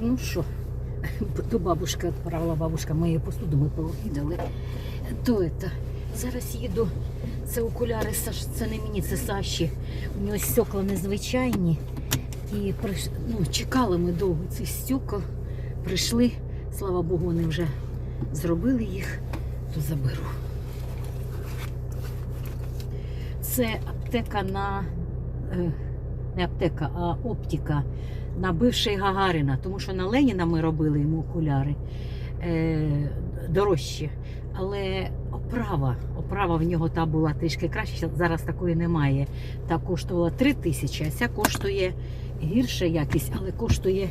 ну що, то бабушка відправила, бабушка моєї посуду, ми пообідали. То это, зараз їду, це окуляри, Саш, це не мені, це Саші. У нього стекла незвичайні. І приш... ну, чекали ми довго цих стекол. Прийшли, слава Богу, вони вже зробили їх, то заберу. Це аптека на е, не аптека, а оптика на бивший Гагарина, тому що на Леніна ми робили йому окуляри е, дорожчі. Але оправа, оправа в нього та була трішки краще. Зараз такої немає. Та коштувала 3 тисячі, а ця коштує гірша якість, але коштує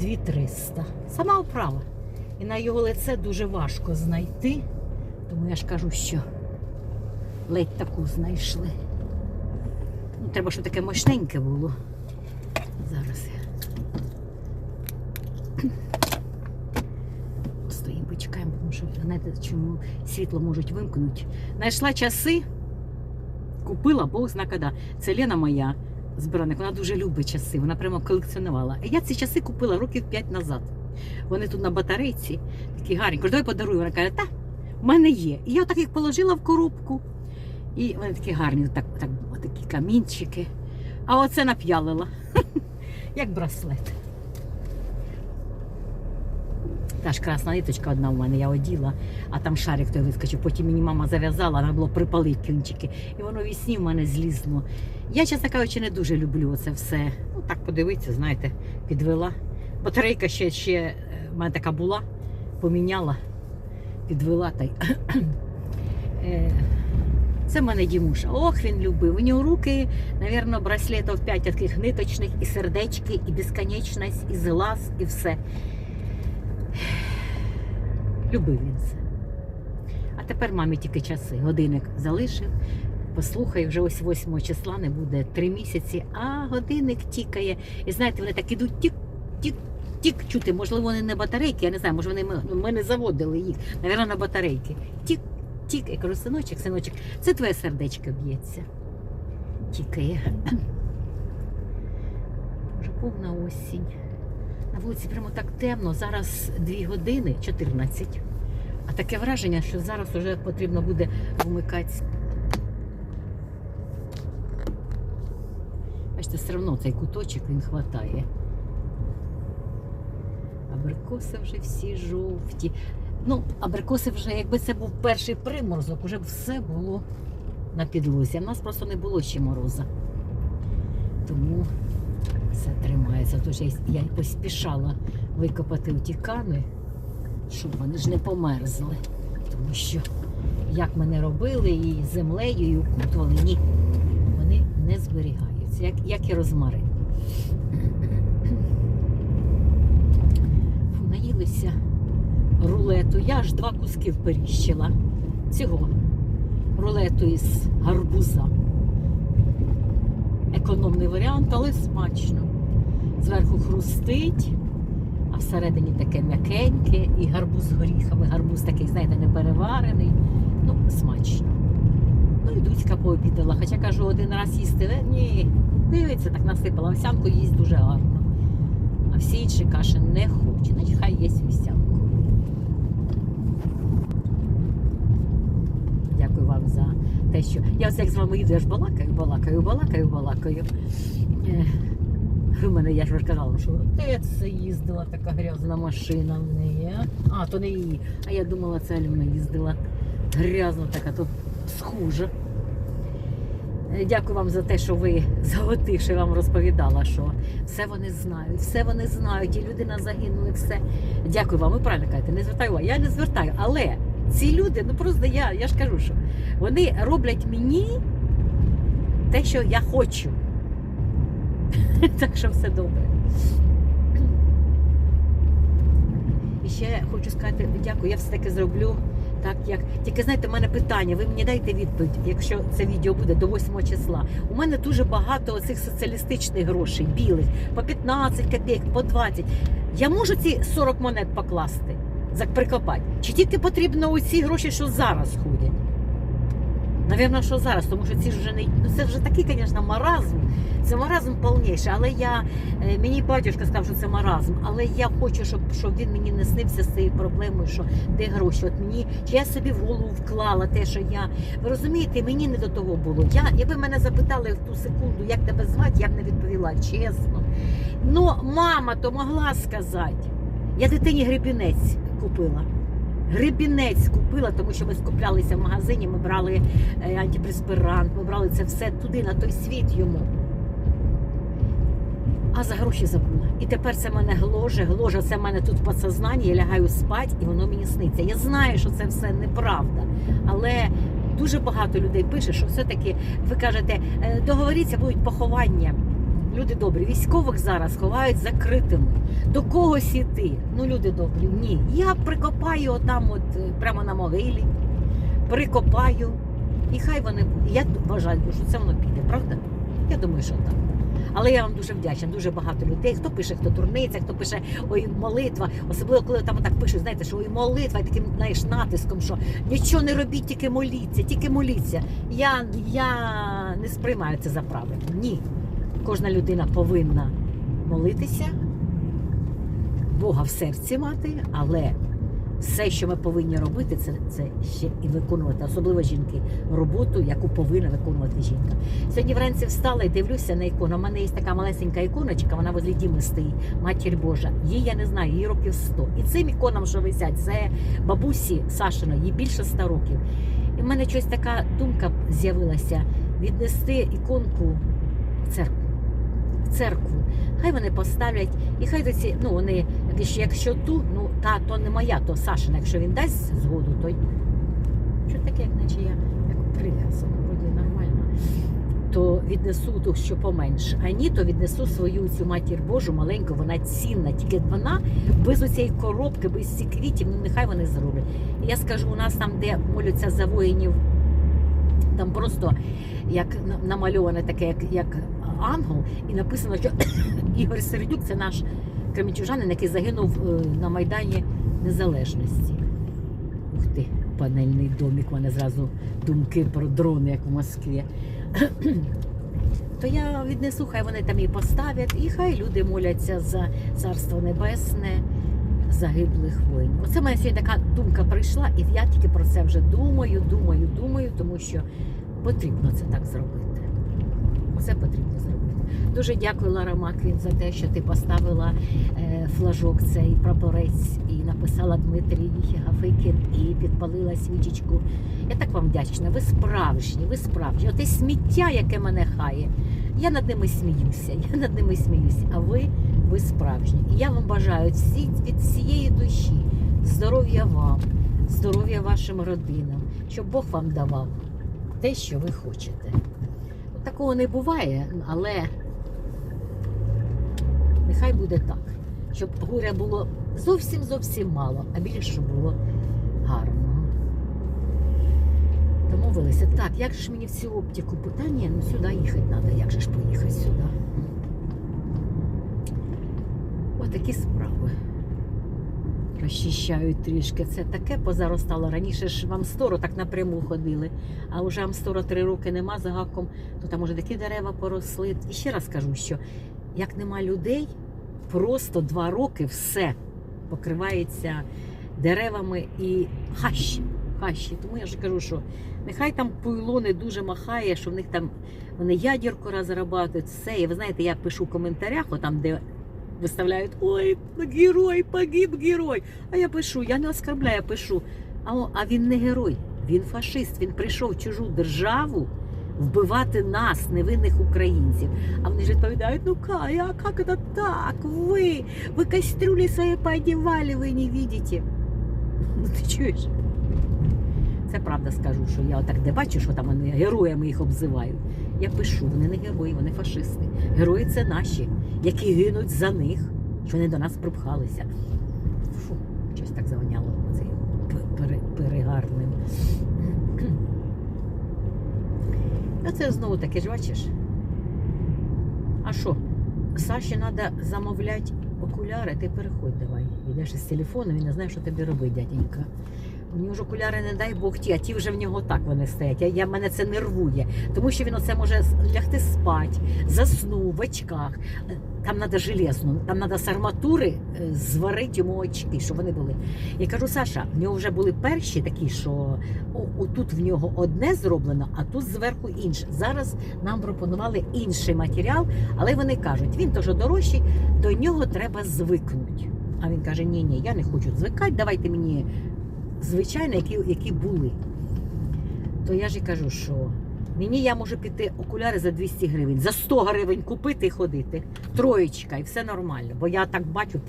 2300. Сама оправа. І на його лице дуже важко знайти. Тому я ж кажу, що ледь таку знайшли. Ну, треба, щоб таке мощненьке було. Зараз я. Стоїмо, почекаємо, тому що знаєте, чому світло можуть вимкнути. Знайшла часи, купила Бог зна коли. Це Лена моя збиральник, вона дуже любить часи, вона прямо колекціонувала. І я ці часи купила років 5 назад. Вони тут на батарейці, такі гарні. Кажу, давай подарую. Вона каже, та, в мене є. І я так їх положила в коробку. І вони такі гарні, так, так, такі камінчики. А оце нап'ялила. Як браслет. Та ж красна ниточка одна в мене, я оділа, а там шарик той вискочив. Потім мені мама зав'язала, треба було припалити кінчики. І воно вісні в мене злізло. Я, чесно кажучи, не дуже люблю це все. Ну так подивитися, знаєте, підвела. Батарейка ще, ще е, в мене така була, поміняла, підвела та й. Це в мене Дімуша. Ох, він любив. У нього руки, навірно, браслетів 5 таких ниточних, і сердечки, і безконечність, і глаз, і все. Любив він це. А тепер мамі тільки часи. Годинник залишив. Послухай, вже ось 8 числа не буде 3 місяці, а годинник тікає. І знаєте, вони так ідуть тік-тік. Тік чути, можливо, вони не батарейки, я не знаю, може вони ми, ну, ми не заводили їх, навірно, на батарейки. Тік, тік, я кажу, синочок, синочок, це твоє сердечко б'ється. Тікає. Вже повна осінь. На вулиці прямо так темно. Зараз 2 години 14. А таке враження, що зараз вже потрібно буде вмикати. Бачите, все одно цей куточок він хватає. Абрикоси вже всі жовті. Ну, абрикоси вже, якби це був перший приморозок, вже все було на підлозі. В нас просто не було ще мороза. Тому все тримається. Тож я, й поспішала викопати ті кани, щоб вони ж не померзли. Тому що як ми не робили і землею, і укутували, ні, вони не зберігаються, як, як і розмари. Наїлися рулету. Я аж два куски вперіщила. Цього рулету із гарбуза. Економний варіант, але смачно. Зверху хрустить, а всередині таке м'якеньке і гарбуз з горіхами. Гарбуз такий, знаєте, не переварений. Ну, смачно. Ну і Дуцька пообідала. Хоча кажу, один раз їсти. е, Ні, дивиться, так насипала. Овсянку їсть дуже гарно. А всі інші каші не хоче. Значить, хай є овсянку. Дякую вам за те, що я ось як з вами їду, я ж балакаю, балакаю, балакаю, балакаю. У мене я ж казала, що це їздила така грязна машина в неї. А, то не її. А я думала, це Альона їздила. Грязна така, то схожа. Е, Дякую вам за те, що ви я вам розповідала, що все вони знають, все вони знають, і людина загинула, все. Дякую вам, ви правильно кажете, не звертаю увагу. Я не звертаю, але ці люди, ну просто я, я ж кажу, що вони роблять мені те, що я хочу. Так що все добре. І ще хочу сказати дякую, я все-таки зроблю так, як. Тільки знаєте, в мене питання, ви мені дайте відповідь, якщо це відео буде до 8 числа. У мене дуже багато цих соціалістичних грошей, білих, по 15 копійок, по 20. Я можу ці 40 монет покласти, прикопати? Чи тільки потрібно оці гроші, що зараз ходять? Навірно, що зараз, тому що ці ж вже не ну це вже такий, звісно, маразм. Це маразм повніший, але я е, мені батюшка сказав, що це маразм. Але я хочу, щоб, щоб він мені не снився з цією проблемою, що де гроші. От мені чи я собі в голову вклала те, що я. Ви розумієте, мені не до того було. Я, якби мене запитали в ту секунду, як тебе звати, я б не відповіла, чесно. Ну, мама то могла сказати. Я дитині гребінець купила. Гребінець купила, тому що ми скуплялися в магазині, ми брали е, антипреспирант, ми брали це все туди, на той світ йому. А за гроші забула. І тепер це мене гложе, гложе, це в мене тут в підсознанні, я лягаю спати, і воно мені сниться. Я знаю, що це все неправда. Але дуже багато людей пише, що все-таки ви кажете, «Е, договоріться, будуть поховання. Люди добрі, військових зараз ховають закритими. До когось іти. Ну, люди добрі, ні. Я прикопаю отам, от е, прямо на могилі, прикопаю. І хай вони. Я вважаю, що це воно піде, правда? Я думаю, що так. Але я вам дуже вдячна. Дуже багато людей. Хто пише, хто турниця, хто пише ой, молитва. Особливо, коли там так пишуть, знаєте, що ой, молитва, і таким знаєш, натиском, що нічого не робіть, тільки моліться, тільки моліться. Я, я не сприймаю це за правильно. Ні. Кожна людина повинна молитися, Бога в серці мати, але все, що ми повинні робити, це, це ще і виконувати, особливо жінки, роботу, яку повинна виконувати жінка. Сьогодні вранці встала і дивлюся на ікону. У мене є така малесенька іконочка, вона возле Діми стоїть, матір Божа. Їй я не знаю, їй років 100. І цим іконам, що висять, це бабусі Сашина, їй більше 100 років. І в мене щось така думка з'явилася віднести іконку в церкву. Церкву. Хай вони поставлять, і хай ці, ну вони, якщо, ту, ну та то не моя, то Сашина, якщо він дасть згоду, то що таке, як наче я як прив'язана, вроді нормально, то віднесу ту, що поменше. А ні, то віднесу свою цю матір Божу маленьку, вона цінна, тільки вона без оцієї коробки, без цих квітів, ну нехай вони зроблять. І я скажу, у нас там, де моляться за воїнів, там просто як намальоване таке, як, як ангел, і написано, що Ігор Сердюк це наш кремінчужанин, який загинув е, на Майдані Незалежності. Ух ти, панельний домик, у мене зразу думки про дрони, як в Москві. То я віднесу, хай вони там і поставлять, і хай люди моляться за царство небесне, загиблих воїнів. Оце мене сьогодні така думка прийшла, і я тільки про це вже думаю, думаю, думаю, тому що потрібно це так зробити. Це потрібно зробити. Дуже дякую, Лара Маквін, за те, що ти поставила е, флажок цей прапорець і написала Дмитрій Гафикін і підпалила свічечку. Я так вам вдячна. Ви справжні, ви справжні. Оте сміття, яке мене хає. Я над ними сміюся, я над ними сміюся. А ви, ви справжні. І я вам бажаю всі, від всієї душі здоров'я вам, здоров'я вашим родинам, щоб Бог вам давав те, що ви хочете. Такого не буває, але нехай буде так, щоб горя було зовсім зовсім мало, а більше було гарного. Домовилися. Так, як же ж мені в цю оптику? Та ні, ну сюди їхати треба. Як же ж поїхати сюди? Отакі справи. Розчищають трішки. Це таке позаростало. Раніше ж в Амстору так напряму ходили, а вже Амстора три роки нема за гаком, то там уже такі дерева поросли. І ще раз кажу, що як нема людей, просто два роки все покривається деревами і хащі. хащі. Тому я ж кажу, що нехай там пуйло не дуже махає, що в них там вони ядірку розрабатують, все. І ви знаєте, я пишу в коментарях, отам, де виставляють ой, герой, погиб герой. А я пишу, я не оскорбляю, я пишу. А, а він не герой, він фашист, він прийшов в чужу державу вбивати нас, невинних українців. А вони ж відповідають, ну Кая, а як це так? Ви, ви кастрюлі свої поодівали, ви не бачите. Ну ти чуєш? Це правда скажу, що я отак де бачу, що там вони героями їх обзивають. Я пишу, вони не герої, вони фашисти. Герої це наші, які гинуть за них, що вони до нас припхалися. Фу, щось так завоняло цей пере, перегарним. А це знову таке ж бачиш. А що? Саші треба замовляти окуляри, ти переходь давай. Йдеш із телефону, він не знає, що тобі робить, дяденька. Нього ж окуляри, не дай Бог ті, а ті вже в нього так вони стоять. Я, я мене це нервує, тому що він оце може лягти спать, заснув в очках. Там треба железно, там треба з арматури е, зварити йому очки, щоб вони були. Я кажу, Саша, в нього вже були перші такі, що отут в нього одне зроблено, а тут зверху інше. Зараз нам пропонували інший матеріал, але вони кажуть, він теж дорожчий, до нього треба звикнути. А він каже: ні, ні, я не хочу звикати, давайте мені звичайно, які, які були. То я ж і кажу, що мені я можу піти окуляри за 200 гривень, за 100 гривень купити і ходити. Троєчка, і все нормально. Бо я так бачу,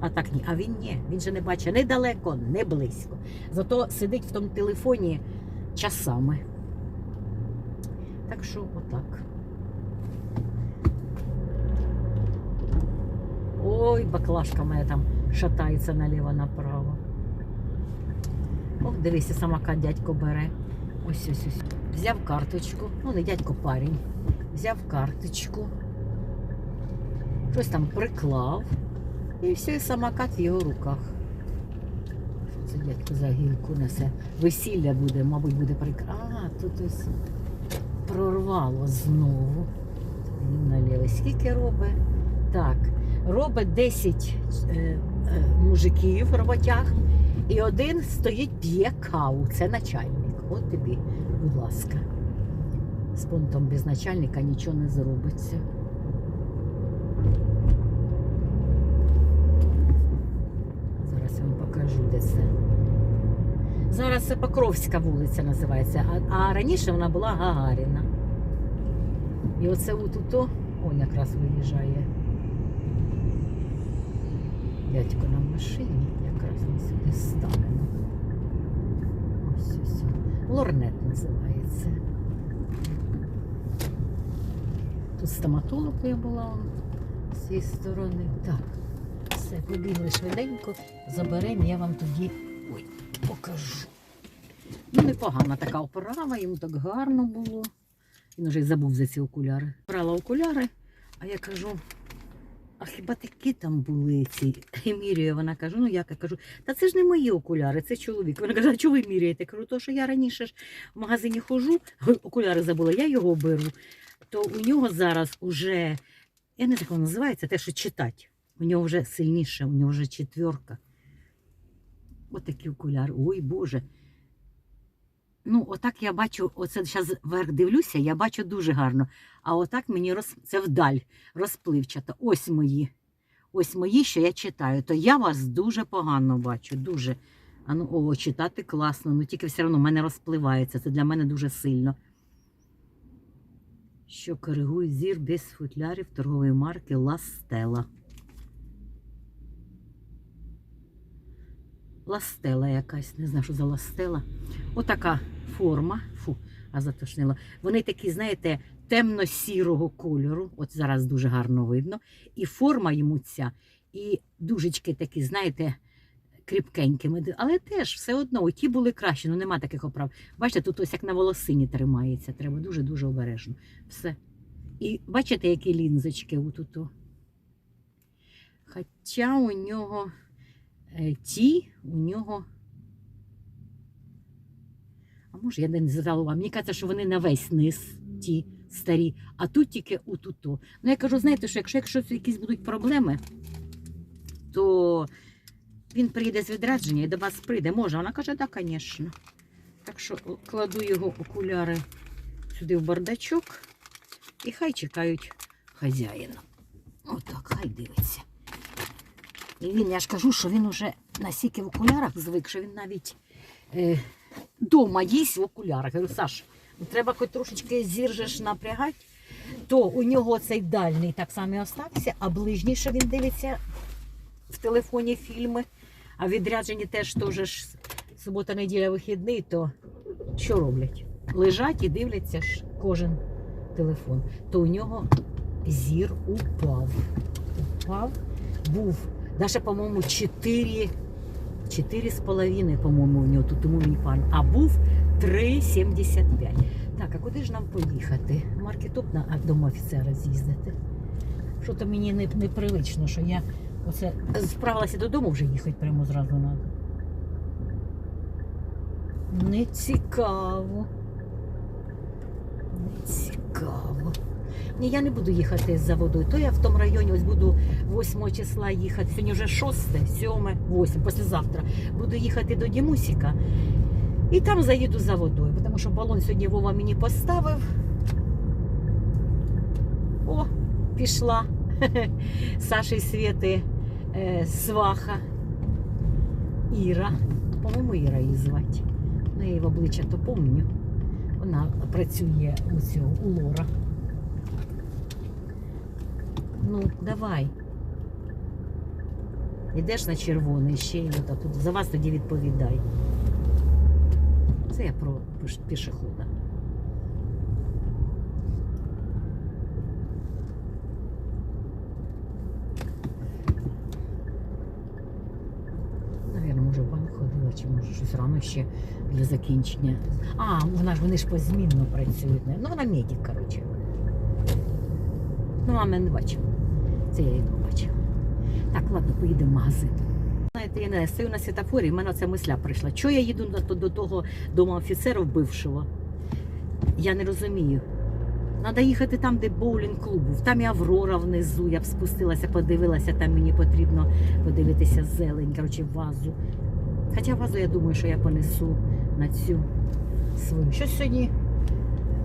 а так ні. А він ні. Він же не бачить не далеко, не близько. Зато сидить в тому телефоні часами. Так що отак. Ой, баклажка моя там шатається наліво-направо. Ох, дивися, самокат дядько бере. Ось ось ось. Взяв карточку. Ну, не дядько парень. Взяв карточку. Щось там приклав. І все, самокат в його руках. Це дядько за гілку несе? Весілля буде, мабуть, буде прикра. А, тут ось прорвало знову. Він наліво. Скільки робить? Так, робить 10 е, е, мужиків роботяг. І один стоїть п'є каву. Це начальник. От тобі, будь ласка. З пунктом без начальника нічого не зробиться. Зараз я вам покажу, де це. Зараз це Покровська вулиця називається, а, а раніше вона була Гагаріна. І оце отуто, он якраз виїжджає. Дядько на машині, ми сюди. Ось ось. Лорнет називається. Тут стоматолог я була з цієї сторони. Так, все, побігли швиденько, заберемо, я вам тоді ой, покажу. Ну, непогана така операва, йому так гарно було. Він вже й забув за ці окуляри. Брала окуляри, а я кажу, а хіба такі там були ці? І міряю, вона каже, ну як я кажу, та це ж не мої окуляри, це чоловік. Вона каже, а чого ви міряєте? Я кажу, то що я раніше ж в магазині хожу, окуляри забула, я його беру. То у нього зараз уже, я не знаю, як називається, те, що читати. У нього вже сильніше, у нього вже четверка. Ось такі окуляри. Ой Боже. Ну, отак я бачу, оце зараз вверх дивлюся, я бачу дуже гарно. А отак мені роз... це вдаль розпливчато. Ось мої. Ось мої, що я читаю. То я вас дуже погано бачу. Дуже. А ну, о, читати класно, ну тільки все одно в мене розпливається. Це для мене дуже сильно. Що коригує зір без футлярів торгової марки Ластела. Ластела якась, не знаю, що за ластела. Отака форма. Фу, а затошнила. Вони такі, знаєте, темно-сірого кольору. От зараз дуже гарно видно. І форма йому ця, і дужечки такі, знаєте, кріпкенькими. Але теж все одно, ті були краще, ну нема таких оправ. Бачите, тут ось як на волосині тримається. Треба дуже-дуже обережно. Все. І бачите, які лінзочки отут. Хоча у нього е, ті, у нього. Може, я не задала вам. Мені кажеться, що вони на весь низ ті старі, а тут тільки отуто. Ну, я кажу, знаєте, що якщо, якщо якісь будуть проблеми, то він прийде з відрядження і до вас прийде. Може. Вона каже, так, звісно. Так що кладу його окуляри сюди в бардачок і хай чекають хазяїна. Отак, хай дивиться. І він, я ж кажу, що він уже настільки в окулярах звик, що він навіть е, дома їсть в окулярах. Я говорю, Саш, ну, треба хоч трошечки зіржеш напрягати, то у нього цей дальній так само остався, а ближній, що він дивиться в телефоні фільми, а відряджені теж теж субота, неділя, вихідний, то що роблять? Лежать і дивляться ж кожен телефон. То у нього зір упав. Упав, був Даже, по-моєму, 4, 4 з половиною, по-моєму, у нього тут тому пан, а був 3,75. Так, а куди ж нам поїхати? Маркетоп на а, дом офіцера з'їздити. Що то мені не, непривично, що я оце справилася додому вже їхати прямо зразу треба. Не цікаво. Не цікаво. Ні, я не буду їхати за водою. То я в тому районі ось буду 8 числа їхати. Сьогодні вже 6, 7, 8, післязавтра. Буду їхати до Дімусіка. І там заїду за водою, тому що балон сьогодні Вова мені поставив. О, пішла. Саші Світи е, сваха. Іра. По-моєму, Іра її звати. Ну, я її в обличчя то помню. Вона працює у цього у Лора. Ну, давай. Ідеш на червоний ще й от тут. За вас тоді відповідай. Це я про пішохода. Навірно, може банк ходила, чи може щось рано ще для закінчення. А, вона ж вони ж позмінно працюють. Ну, вона медик, коротше. Ну, мами не бачила. Це я її побачила. Так, ладно, поїдемо в магазин. Знаєте, я не стою на світофорі, в мене ця мисля прийшла. Чого я їду до, до того дому офіцера бившого? Я не розумію. Треба їхати там, де боулінг-клуб був. Там і Аврора внизу. Я б спустилася, подивилася, там мені потрібно подивитися зелень, коротше, вазу. Хоча вазу, я думаю, що я понесу на цю свою. Щось сьогодні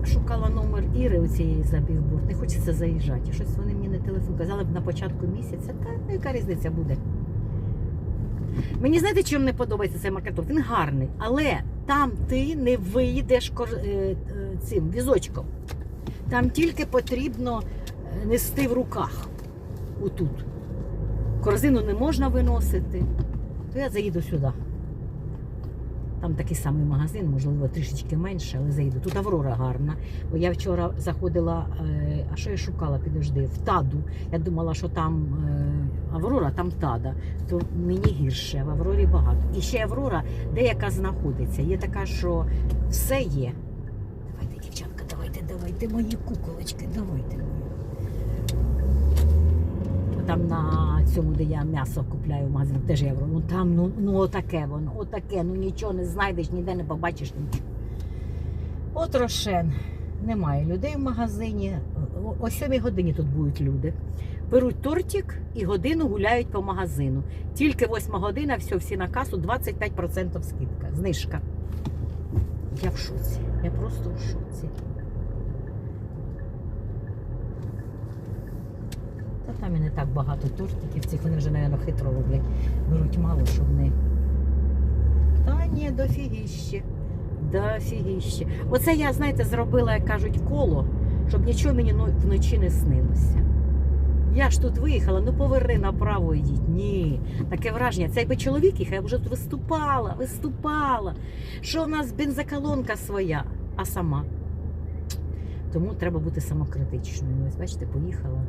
шукала номер Іри у цієї за. Не хочеться заїжджати. Щось вони телефон казали б на початку місяця. Та ну, яка різниця буде? Мені знаєте, чим не подобається цей маркетинг? Він гарний, але там ти не вийдеш е, е, цим візочком. Там тільки потрібно е, нести в руках. Отут. Корзину не можна виносити. То я заїду сюди. Там такий самий магазин, можливо, трішечки менше, але заїду. Тут Аврора гарна. Бо я вчора заходила, е, а що я шукала, підожди, в Таду. Я думала, що там е, Аврора, там Тада. То мені гірше, в Аврорі багато. І ще Аврора деяка знаходиться. Є така, що все є. Давайте, дівчатка, давайте, давайте, мої куколочки, давайте. Там на цьому, де я м'ясо купляю в магазині, теж євро. Ну там ну, ну отаке воно, отаке, ну нічого не знайдеш, ніде не побачиш нічого. От Рошен. Немає людей в магазині. О 7 годині тут будуть люди. Беруть тортик і годину гуляють по магазину. Тільки 8 година, все, всі на касу, 25% скидка, знижка. Я в шоці. Я просто в шоці. Та там і не так багато тортиків, цих вони вже, мабуть, хитро роблять. Беруть мало, щоб не. Та ні, дофігіще. Дофігіще. Оце я, знаєте, зробила, як кажуть, коло, щоб нічого мені вночі не снилося. Я ж тут виїхала, ну поверни направо йдіть. Ні. Таке враження. Це якби чоловік їхав, я б вже тут виступала, виступала. Що в нас бензоколонка своя, а сама. Тому треба бути самокритичною. Ось бачите, поїхала.